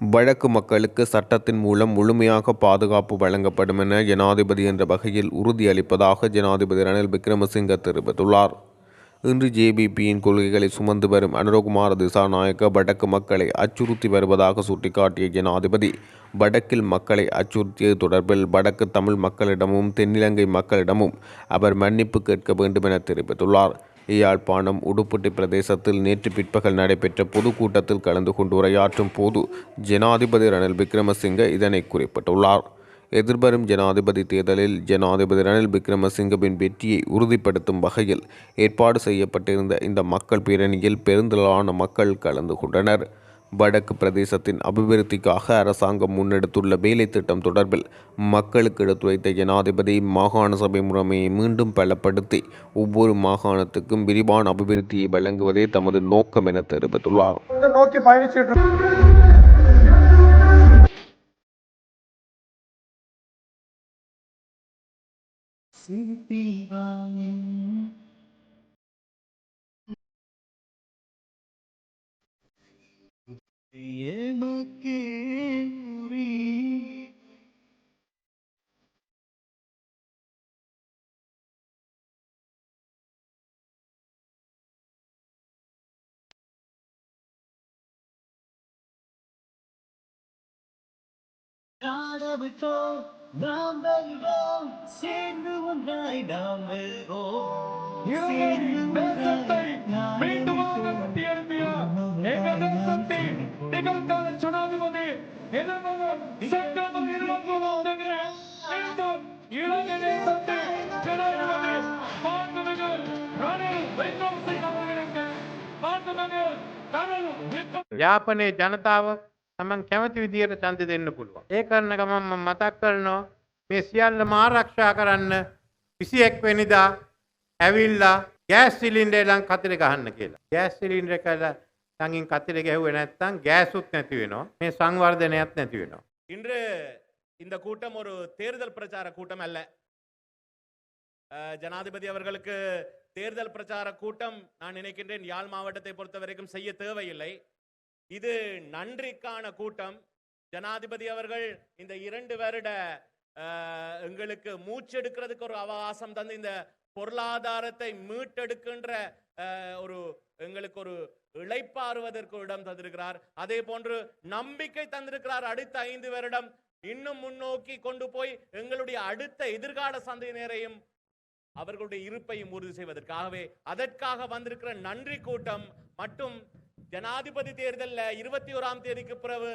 வடக்கு மக்களுக்கு சட்டத்தின் மூலம் முழுமையாக பாதுகாப்பு வழங்கப்படும் என ஜனாதிபதி என்ற வகையில் உறுதியளிப்பதாக ஜனாதிபதி ரணில் விக்ரமசிங்க தெரிவித்துள்ளார். இன்று ஜேபிபியின் கொள்கைகளை சுமந்து வரும் அனுரகுமார திசாநாயக்க வடக்கு மக்களை அச்சுறுத்தி வருவதாக சுட்டிக்காட்டிய ஜனாதிபதி வடக்கில் மக்களை அச்சுறுத்தியது தொடர்பில் வடக்கு தமிழ் மக்களிடமும் தென்னிலங்கை மக்களிடமும் அவர் மன்னிப்பு கேட்க வேண்டும் என தெரிவித்துள்ளார். யாழ்ப்பாணம் உடுப்பட்டி பிரதேசத்தில் நேற்று பிற்பகல் நடைபெற்ற பொதுக்கூட்டத்தில் கலந்து கொண்டு உரையாற்றும் போது ஜனாதிபதி ரணில் விக்ரமசிங்க இதனை குறிப்பிட்டுள்ளார். எதிர்வரும் ஜனாதிபதி தேர்தலில் ஜனாதிபதி ரணில் விக்ரமசிங்கவின் வெற்றியை உறுதிப்படுத்தும் வகையில் ஏற்பாடு செய்யப்பட்டிருந்த இந்த மக்கள் பேரணியில் பெருந்தளான மக்கள் கலந்து கொண்டனர். வடக்கு பிரதேசத்தின் அபிவிருத்திக்காக அரசாங்கம் முன்னெடுத்துள்ள வேலை திட்டம் தொடர்பில் மக்களுக்கு எடுத்துரைத்த ஜனாதிபதி மாகாண சபை முறைமையை மீண்டும் பலப்படுத்தி ஒவ்வொரு மாகாணத்துக்கும் விரிவான அபிவிருத்தியை வழங்குவதே தமது நோக்கம் என தெரிவித்துள்ளார். Kadabitan nam bên vang xin đưa quân hai đàm mê gỗ như anh bên sân tây bên tôi 대강단 전화비보디 예능공원 상가동 일반공원 대결에 일단 유랑연의 선택 전화비보디 පාර්තමක Ranil වෙන්ඩෝසි කමගෙනක පාර්තමක Ranil යාපනයේ ජනතාව තමන් කැමති විදියට ඡන්දෙ දෙන්න පුළුවන්. ඒ කරන ගමන් මම මතක් කරනවා මේ සියල්ලම ආරක්ෂා කරන්න 21 වෙනිදා ඇවිල්ලා ගෑස් සිලින්ඩරය ලං කතර ගහන්න කියලා. ගෑස් සිලින්ඩරය කියලා ළඟින් කතිර ගැහුවේ නැත්නම් ගෑසුත් නැති වෙනවා. මේ සංවර්ධනයත් නැති වෙනවා. இன்று இந்த கூட்டம் ஒரு தேர்தல் பிரச்சார கூட்டம் அல்ல அஹ், ஜனாதிபதி அவர்களுக்கு தேர்தல் பிரச்சார கூட்டம் நான் நினைக்கின்றேன் யாழ் மாவட்டத்தை பொறுத்த வரைக்கும் செய்ய தேவையில்லை இது நன்றிக்கான கூட்டம் ஜனாதிபதி அவர்கள் இந்த இரண்டு வருட அஹ், எங்களுக்கு மூச்செடுக்கிறதுக்கு ஒரு அவகாசம் தந்து இந்த பொருளாதாரத்தை மீட்டெடுக்கின்ற அஹ், ஒரு எங்களுக்கு ஒரு இழைப்பாறுவதற்கு இடம் தந்திருக்கிறார். அதே போன்று நம்பிக்கை தந்திருக்கிறார் அடுத்த ஐந்து வருடம். இன்னும் முன்னோக்கி கொண்டு போய் எங்களுடைய அடுத்த எதிர்கால சந்தையினரையும் அவர்களுடைய இருப்பையும் உறுதி செய்வதற்காகவே அதற்காக வந்திருக்கிற நன்றி கூட்டம் மற்றும் ஜனாதிபதி தேர்தல்ல இருபத்தி ஓராம் தேதிக்கு பிறகு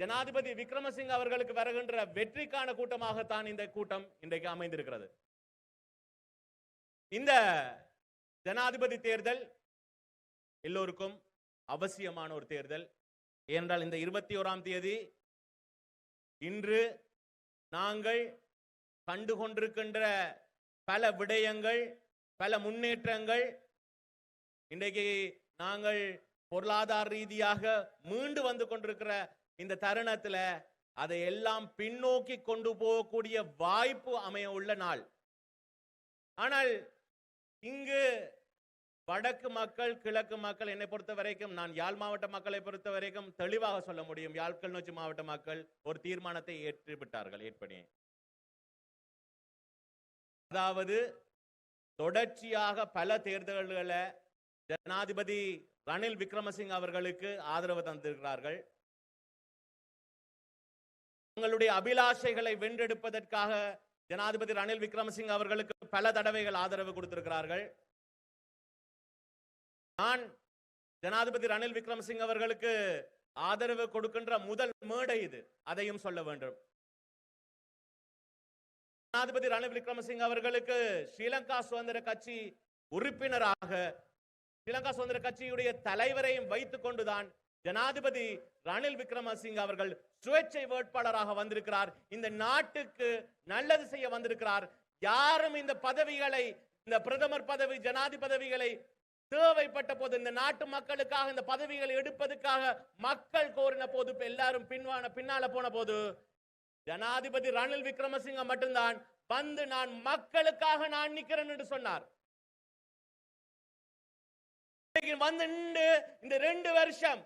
ஜனாதிபதி விக்ரமசிங் அவர்களுக்கு வருகின்ற வெற்றிக்கான கூட்டமாகத்தான் இந்த கூட்டம் இன்றைக்கு அமைந்திருக்கிறது. இந்த ஜனாதிபதி தேர்தல் எல்லோருக்கும் அவசியமான ஒரு தேர்தல். ஏனென்றால் இந்த இருபத்தி ஓராம் தேதி இன்று நாங்கள் கண்டு கொண்டிருக்கின்ற பல விடயங்கள் பல முன்னேற்றங்கள் இன்றைக்கு நாங்கள் பொருளாதார ரீதியாக மீண்டு வந்து கொண்டிருக்கிற இந்த தருணத்துல அதை எல்லாம் பின்னோக்கி கொண்டு போகக்கூடிய வாய்ப்பு அமைய உள்ள நாள். ஆனால் இங்கு வடக்கு மக்கள் கிழக்கு மக்கள் என்னை பொறுத்த வரைக்கும் நான் யாழ் மாவட்ட மக்களை பொறுத்த வரைக்கும் தெளிவாக சொல்ல முடியும். யாழ் கிளிநொச்சி மாவட்ட மக்கள் ஒரு தீர்மானத்தை ஏற்றுவிட்டார்கள் ஏற்படி. அதாவது தொடர்ச்சியாக பல தேர்தல்களை ஜனாதிபதி ரணில் விக்ரமசிங் அவர்களுக்கு ஆதரவு தந்திருக்கிறார்கள். உங்களுடைய அபிலாஷைகளை வென்றெடுப்பதற்காக ஜனாதிபதி ரணில் விக்ரமசிங்க அவர்களுக்கு பல தடவைகள் ஆதரவு கொடுத்திருக்கிறார்கள். நான் ஜனாதிபதி ரணில் விக்ரமசிங்க அவர்களுக்கு ஆதரவு கொடுக்கின்ற முதல் மேடை இது. அதையும் சொல்ல வேண்டும். ஜனாதிபதி ரணில் விக்ரமசிங்க அவர்களுக்கு ஸ்ரீலங்கா சுதந்திர கட்சி உறுப்பினராக ஸ்ரீலங்கா சுதந்திர கட்சியுடைய தலைவரையும் வைத்துக் கொண்டுதான் ஜனாதிபதி ரணில் விக்ரமசிங்க அவர்கள் சுயேட்சை வேட்பாளராக வந்திருக்கிறார். இந்த நாட்டுக்கு நல்லது செய்ய வந்திருக்கிறார். யாரும் இந்த பதவிகளை இந்த பிரதமர் பதவி ஜனாதிபதவிகளை தேவைப்பட்ட போது இந்த நாட்டு மக்களுக்காக இந்த பதவிகளை எடுப்பதற்காக மக்கள் கோரின போது எல்லாரும் பின்வான பின்னால போன போது ஜனாதிபதி ரணில் விக்ரமசிங்க மட்டும்தான் வந்து நான் மக்களுக்காக நான் நிக்கிறேன் என்று சொன்னார். வந்து நின்று இந்த ரெண்டு வருஷம்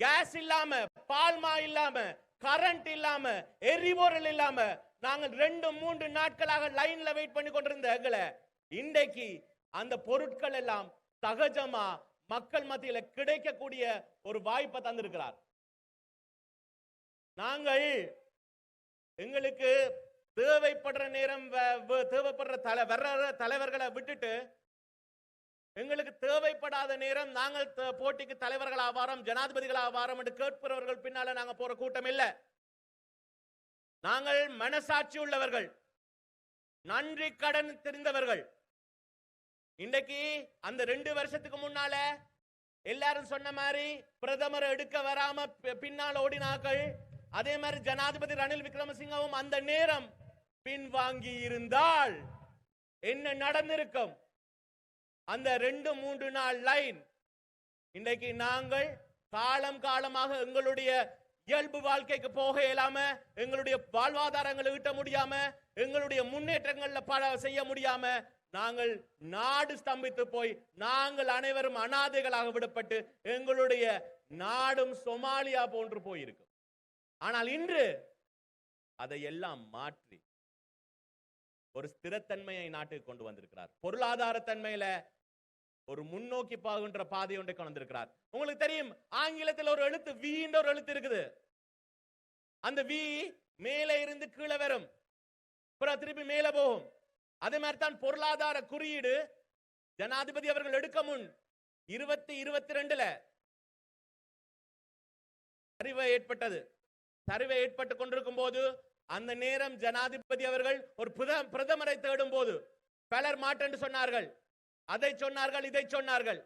கேஸ் இல்லாம பால்மா இல்லாம கரண்ட் இல்லாம எரிபொருள் இல்லாம நாங்கள் ரெண்டு மூன்று நாட்களாக லைன்ல வெயிட் பண்ணி கொண்டிருந்த எங்களை இன்றைக்கு அந்த பொருட்கள் எல்லாம் சகஜமா மக்கள் மத்தியில கிடைக்கக்கூடிய ஒரு வாய்ப்பை தந்திருக்கிறார். நாங்கள் எங்களுக்கு தேவைப்படுற நேரம் தேவைப்படுற தலை வர்ற தலைவர்களை விட்டுட்டு எங்களுக்கு தேவைப்படாத நேரம் நாங்கள் த- போட்டிக்கு தலைவர்கள் ஆவாரம் ஜனாதிபதிகள் ஆவாரம் என்று கேட்பவர்கள் பின்னால நாங்க போற கூட்டம் இல்ல. நாங்கள் மனசாட்சி உள்ளவர்கள். நன்றி கடன் தெரிந்தவர்கள். இன்றைக்கு அந்த ரெண்டு வருஷத்துக்கு முன்னால எல்லாரும் சொன்ன மாதிரி பிரதமர் எடுக்க வராம பி- பின்னால் ஓடினாக்கள் அதே மாதிரி ஜனாதிபதி ரணில் விக்ரமசிங்கவும் அந்த நேரம் பின்வாங்கி இருந்தால் என்ன நடந்திருக்கும்? அந்த ரெண்டு மூன்று நாள் லைன். இன்றைக்கு நாங்கள் காலம் காலமாக எங்களுடைய இயல்பு வாழ்க்கைக்கு போக இயலாம எங்களுடைய வாழ்வாதாரங்களை ஈட்ட முடியாம எங்களுடைய முன்னேற்றங்கள்ல பல செய்ய முடியாம நாங்கள் நாடு ஸ்தம்பித்து போய் நாங்கள் அனைவரும் அனாதைகளாக விடப்பட்டு எங்களுடைய நாடும் சொமாலியா போன்று போயிருக்கு ஆனால் இன்று அதை எல்லாம் மாற்றி ஒரு ஸ்திரத்தன்மையை நாட்டுக்கு கொண்டு வந்திருக்கிறார். பொருளாதார தன்மையில ஒரு முன்னோக்கி போகின்ற பாதை ஒன்றை கொண்டு உங்களுக்கு தெரியும் ஆங்கிலத்தில் ஒரு எழுத்து வீன்ற ஒரு எழுத்து இருக்குது. அந்த வி மேலே இருந்து கீழே வரும். அப்புறம் திருப்பி மேலே போகும். அதே மாதிரி தான் பொருளாதார குறியீடு ஜனாதிபதி அவர்கள் எடுக்க முன் இருபத்தி இருபத்தி ரெண்டுல சரிவை ஏற்பட்டது. சரிவை ஏற்பட்டு கொண்டிருக்கும் போது அந்த நேரம் ஜனாதிபதி அவர்கள் ஒரு புத- பிரதமரை தேடும் போது பலர் மாட்டேன்னு சொன்னார்கள். அதை சொன்னார்கள் இதை சொன்னார்கள்.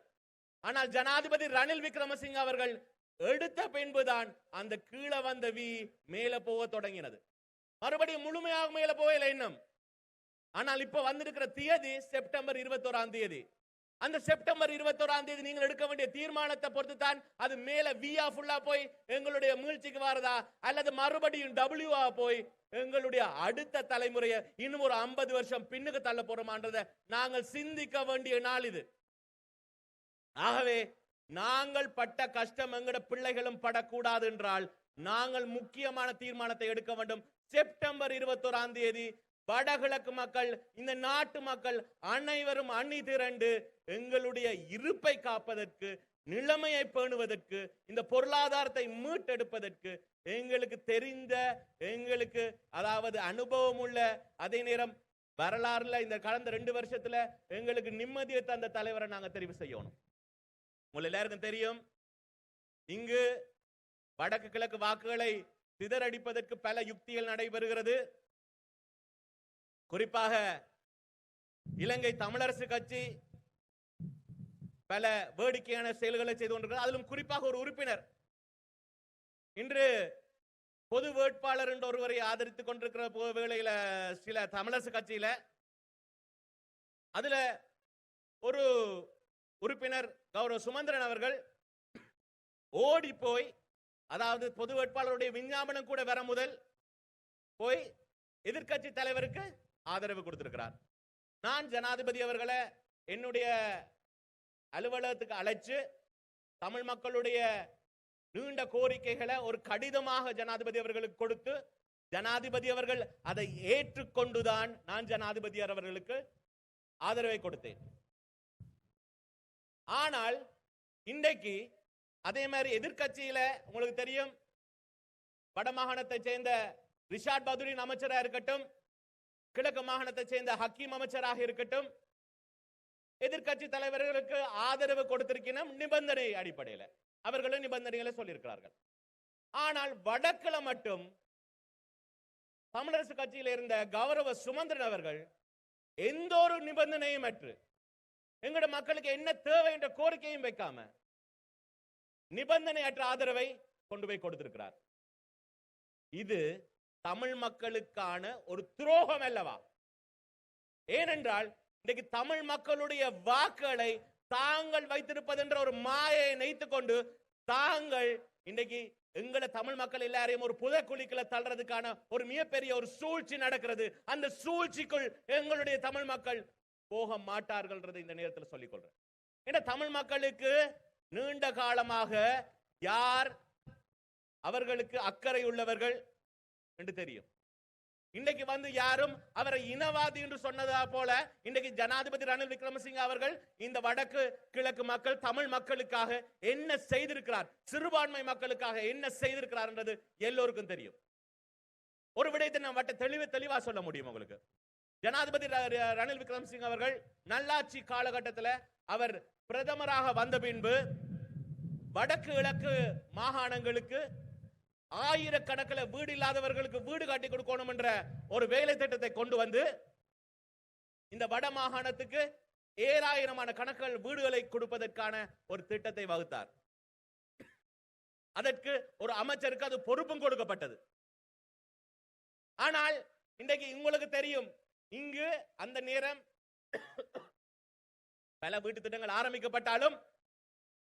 ஆனால் ஜனாதிபதி ரணில் விக்ரமசிங்க அவர்கள் எடுத்த பின்புதான் அந்த கீழே வந்த வி மேல போக தொடங்கினது. மறுபடியும் முழுமையாக மேல போகல இன்னும். ஆனால் இப்ப வந்திருக்கிற தேதி செப்டம்பர் இருபத்தோராம் தேதி. அந்த செப்டம்பர் இருபத்தோராம் தேதி நீங்கள் எடுக்க வேண்டிய தீர்மானத்தை பொறுத்து தான் அது மேல வியா ஃபுல்லா போய் எங்களுடைய மீழ்ச்சிக்கு வரதா? அல்லது மறுபடியும் டபிள்யூவா போய் எங்களுடைய அடுத்த தலைமுறையை இன்னும் ஒரு ஐம்பது வருஷம் பின்னுக்கு தள்ள போறோமான்றதை நாங்கள் சிந்திக்க வேண்டிய நாள் இது. ஆகவே நாங்கள் பட்ட கஷ்டம் எங்கட பிள்ளைகளும் படக்கூடாது என்றால் நாங்கள் முக்கியமான தீர்மானத்தை எடுக்க வேண்டும். செப்டம்பர் இருபத்தோராம் தேதி வடகிழக்கு மக்கள் இந்த நாட்டு மக்கள் அனைவரும் அணி திரண்டு எங்களுடைய இருப்பை காப்பதற்கு நிலைமையை பேணுவதற்கு இந்த பொருளாதாரத்தை மீட்டெடுப்பதற்கு எங்களுக்கு தெரிந்த எங்களுக்கு அதாவது அனுபவம் உள்ள அதே நேரம் வரலாறுல இந்த கடந்த ரெண்டு வருஷத்துல எங்களுக்கு நிம்மதியை தந்த தலைவரை நாங்க தெரிவு செய்யணும். உங்கள் எல்லாருக்கும் தெரியும் இங்கு வடக்கு கிழக்கு வாக்குகளை சிதறடிப்பதற்கு பல யுக்திகள் நடைபெறுகிறது. குறிப்பாக இலங்கை தமிழரசு கட்சி பல வேடிக்கையான செயல்களை செய்து கொண்டிருக்கிறது. அதிலும் குறிப்பாக ஒரு உறுப்பினர். இன்று பொது வேட்பாளர் என்ற ஒருவரை ஆதரித்துக் கொண்டிருக்கிற வேளையில சில தமிழரசு கட்சியில அதுல ஒரு உறுப்பினர் கௌரவ சுமந்திரன் அவர்கள் ஓடி போய் அதாவது பொது வேட்பாளருடைய விஞ்ஞாபனம் கூட வர முதல் போய் எதிர்க்கட்சி தலைவருக்கு ஆதரவு கொடுத்திருக்கிறார். நான் ஜனாதிபதி அவர்களை என்னுடைய அலுவலகத்துக்கு அழைச்சு தமிழ் மக்களுடைய நீண்ட கோரிக்கைகளை ஒரு கடிதமாக ஜனாதிபதி அவர்களுக்கு கொடுத்து ஜனாதிபதி அவர்கள் அதை ஏற்றுக்கொண்டுதான் நான் ஜனாதிபதி அவர்களுக்கு ஆதரவை கொடுத்தேன். ஆனால் இன்றைக்கு அதே மாதிரி எதிர்க்கட்சியில உங்களுக்கு தெரியும் வடமாகாணத்தை சேர்ந்த ரிஷாட் பதுரின் அமைச்சராக இருக்கட்டும் கிழக்கு மாகாணத்தை சேர்ந்த ஹக்கீம் அமைச்சராக இருக்கட்டும் எதிர்க்கட்சி தலைவர்களுக்கு ஆதரவு கொடுத்திருக்கணும் நிபந்தனை அடிப்படையில். அவர்களும் நிபந்தனைகளை சொல்லியிருக்கிறார்கள். ஆனால் வடக்குல மட்டும் தமிழரசு கட்சியில் இருந்த கௌரவ சுமந்திரன் அவர்கள் எந்த ஒரு நிபந்தனையும் அற்று எங்களோட மக்களுக்கு என்ன தேவை என்ற கோரிக்கையும் வைக்காம நிபந்தனையற்ற ஆதரவை கொண்டு போய் கொடுத்திருக்கிறார். இது தமிழ் மக்களுக்கான ஒரு துரோகம் அல்லவா? ஏனென்றால் இன்றைக்கு தமிழ் மக்களுடைய வாக்குகளை தாங்கள் வைத்திருப்பதென்ற ஒரு மாயை நினைத்து கொண்டு தாங்கள் இன்றைக்கு எங்களை தமிழ் மக்கள் எல்லாரையும் ஒரு புதக்குழிக்குள்ள தள்ளுறதுக்கான ஒரு மிகப்பெரிய ஒரு சூழ்ச்சி நடக்கிறது. அந்த சூழ்ச்சிக்குள் எங்களுடைய தமிழ் மக்கள் போக மாட்டார்கள் இந்த நேரத்தில் சொல்லிக்கொள்றேன். ஏன்னா தமிழ் மக்களுக்கு நீண்ட காலமாக யார்? அவர்களுக்கு அக்கறை உள்ளவர்கள் என்று தெரியும். இன்னைக்கு வந்து யாரும் அவரை இனவாதி என்று சொன்னதா போல இன்னைக்கு ஜனாதிபதி ரணில் விக்ரமசிங்க அவர்கள் இந்த வடக்கு கிழக்கு மக்கள் தமிழ் மக்களுக்காக என்ன செய்திருக்கிறார் சிறுபான்மை மக்களுக்காக என்ன செய்திருக்கிறார் என்றது எல்லோருக்கும் தெரியும். ஒரு விடயத்தை நான் வட்ட தெளிவு தெளிவா சொல்ல முடியும் உங்களுக்கு. ஜனாதிபதி ரணில் விக்ரமசிங் அவர்கள் நல்லாட்சி காலகட்டத்தில் அவர் பிரதமராக வந்த பின்பு வடக்கு கிழக்கு மாகாணங்களுக்கு ஆயிரக்கணக்கில் வீடு இல்லாதவர்களுக்கு வீடு காட்டி கொடுக்கணும் என்ற ஒரு வேலை திட்டத்தை கொண்டு வந்து இந்த வட மாகாணத்துக்கு ஏழாயிரமான கணக்குகள் வீடுகளை கொடுப்பதற்கான ஒரு திட்டத்தை வகுத்தார். அதற்கு ஒரு அமைச்சருக்கு அது பொறுப்பும் கொடுக்கப்பட்டது. ஆனால் இன்றைக்கு உங்களுக்கு தெரியும் இங்கு அந்த நேரம் பல வீட்டு திட்டங்கள் ஆரம்பிக்கப்பட்டாலும்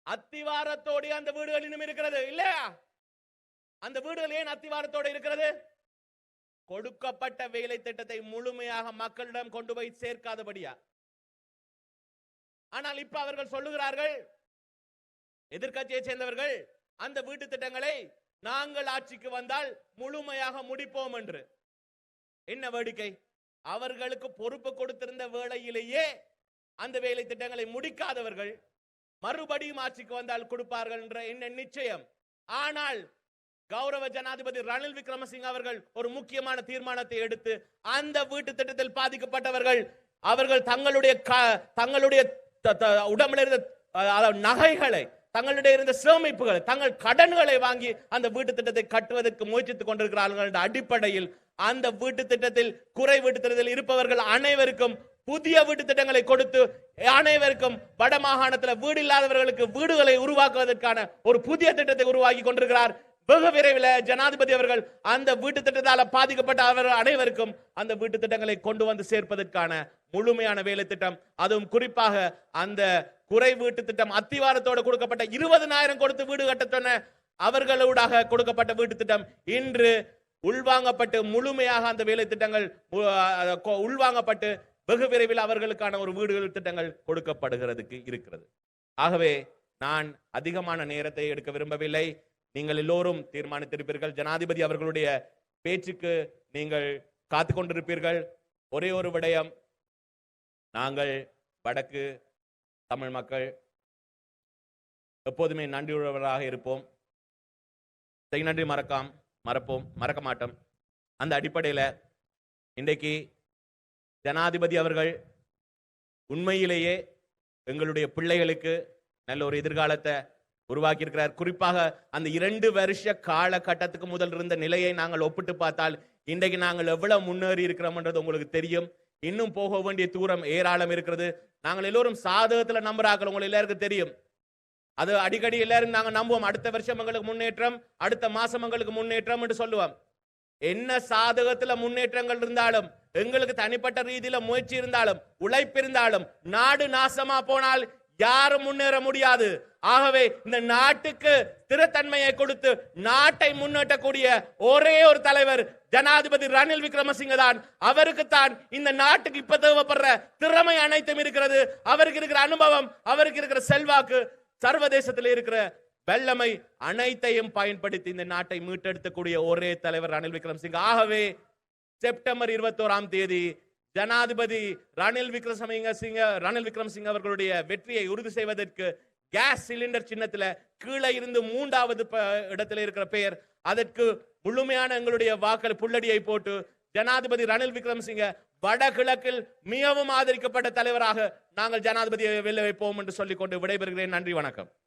அத்திவாரத்தோடு அந்த வீடுகள் இன்னும் இருக்கிறது இல்லையா? அந்த வீடுகள் ஏன் அத்திவாரத்தோடு இருக்கிறது? கொடுக்கப்பட்ட வேலை திட்டத்தை முழுமையாக மக்களிடம் கொண்டு போய் சேர்க்காதபடியா? ஆனால் இப்ப அவர்கள் சொல்லுகிறார்கள் எதிர்க்கட்சியை சேர்ந்தவர்கள் அந்த வீட்டு திட்டங்களை நாங்கள் ஆட்சிக்கு வந்தால் முழுமையாக முடிப்போம் என்று. என்ன வேடிக்கை? அவர்களுக்கு பொறுப்பு கொடுத்திருந்த வேளையிலேயே அந்த வேலை திட்டங்களை முடிக்காதவர்கள் மறுபடியும் ஆட்சிக்கு வந்தால் கொடுப்பார்கள் என்ற என்ன நிச்சயம்? ஆனால் கௌரவ ஜனாதிபதி ரணில் விக்ரமசிங்க அவர்கள் ஒரு முக்கியமான தீர்மானத்தை எடுத்து அந்த வீட்டு திட்டத்தில் பாதிக்கப்பட்டவர்கள் அவர்கள் தங்களுடைய தங்களுடைய உடம்புல இருந்த நகைகளை தங்களுடைய இருந்த சேமிப்புகளை தங்கள் கடன்களை வாங்கி அந்த வீட்டு திட்டத்தை கட்டுவதற்கு முயற்சித்துக் கொண்டிருக்கிறார்கள் அடிப்படையில் அந்த வீட்டு திட்டத்தில் குறை வீட்டு திட்டத்தில் இருப்பவர்கள் அனைவருக்கும் புதிய வீட்டு திட்டங்களை கொடுத்து அனைவருக்கும் வட மாகாணத்தில் வீடு இல்லாதவர்களுக்கு வீடுகளை உருவாக்குவதற்கான ஒரு புதிய திட்டத்தை உருவாக்கி கொண்டிருக்கிறார். வெகு விரைவில் ஜனாதிபதி அவர்கள் அந்த வீட்டு திட்டத்தால பாதிக்கப்பட்ட அவர்கள் அனைவருக்கும் அந்த வீட்டு திட்டங்களை கொண்டு வந்து சேர்ப்பதற்கான முழுமையான வேலை திட்டம். அதுவும் குறிப்பாக அந்த குறை வீட்டு திட்டம் அத்திவாரத்தோடு கொடுக்கப்பட்ட இருபதனாயிரம் கொடுத்து வீடு கட்ட சொன்ன அவர்களூடாக கொடுக்கப்பட்ட வீட்டு திட்டம் இன்று உள்வாங்கப்பட்டு முழுமையாக அந்த வேலை திட்டங்கள் உ- உள்வாங்கப்பட்டு வெகு விரைவில் அவர்களுக்கான ஒரு வீடுகள் திட்டங்கள் கொடுக்கப்படுகிறதுக்கு இருக்கிறது. ஆகவே நான் அதிகமான நேரத்தை எடுக்க விரும்பவில்லை. நீங்கள் எல்லோரும் தீர்மானித்திருப்பீர்கள். ஜனாதிபதி அவர்களுடைய பேச்சுக்கு நீங்கள் காத்து கொண்டிருப்பீர்கள் ஒரே ஒரு விடயம் நாங்கள் வடக்கு தமிழ் மக்கள் எப்போதுமே நன்றியுள்ளவராக இருப்போம். செய் நன்றி மறக்காம் மறப்போம் மறக்க மாட்டோம். அந்த அடிப்படையில் இன்றைக்கு ஜனாதிபதி அவர்கள் உண்மையிலேயே எங்களுடைய பிள்ளைகளுக்கு நல்ல ஒரு எதிர்காலத்தை உருவாக்கி இருக்கிறார் குறிப்பாக அந்த இரண்டு வருஷ காலகட்டத்துக்கு முதல் இருந்த நிலையை நாங்கள் ஒப்பிட்டு பார்த்தால் இன்றைக்கு நாங்கள் எவ்வளவு முன்னேறி இருக்கிறோம்ன்றது உங்களுக்கு தெரியும். இன்னும் போக வேண்டிய தூரம் ஏராளம் இருக்கிறது. நாங்கள் எல்லோரும் சாதகத்துல நம்புறாக்கள் உங்களுக்கு எல்லாருக்கும் தெரியும். அது அடிக்கடி எல்லாரும் நாங்க நம்புவோம். அடுத்த வருஷம் எங்களுக்கு முன்னேற்றம் அடுத்த மாசம் எங்களுக்கு முன்னேற்றம் என்று சொல்லுவோம். என்ன சாதகத்துல முன்னேற்றங்கள் இருந்தாலும் எங்களுக்கு தனிப்பட்ட ரீதியில முயற்சி இருந்தாலும் உழைப்பு இருந்தாலும் நாடு நாசமா போனால் யாரும் முன்னேற முடியாது. ஆகவே இந்த நாட்டுக்கு திருத்தன்மையை கொடுத்து நாட்டை முன்னேற்றக்கூடிய ஒரே ஒரு தலைவர் ஜனாதிபதி ரணில் விக்ரமசிங்க தான். அவருக்கு தான் இந்த நாட்டுக்கு இப்ப தேவைப்படுற திறமை அனைத்தும் இருக்கிறது. அவருக்கு இருக்கிற அனுபவம் அவருக்கு இருக்கிற செல்வாக்கு சர்வதேசத்தில் இருக்கிற வெள்ளமை அனைத்தையும் பயன்படுத்தி இந்த நாட்டை மீட்டெடுக்கக்கூடிய ஒரே தலைவர் ரணில் விக்ரமசிங்க. ஆகவே செப்டம்பர் இருபத்தோராம் தேதி ஜனாதிபதி ரணில் விக்ரமசிங்க சிங்க ரணில் விக்ரமசிங்க அவர்களுடைய வெற்றியை உறுதி செய்வதற்கு கேஸ் சிலிண்டர் சின்னத்துல கீழே இருந்து மூன்றாவது ப- இடத்துல இருக்கிற பெயர். அதற்கு முழுமையான எங்களுடைய வாக்கள் புள்ளடியை போட்டு ஜனாதிபதி ரணில் விக்ரமசிங்க வடகிழக்கில் மிகவும் ஆதரிக்கப்பட்ட தலைவராக நாங்கள் ஜனாதிபதியை வெளியே வைப்போம் என்று சொல்லிக்கொண்டு விடைபெறுகிறேன். நன்றி வணக்கம்.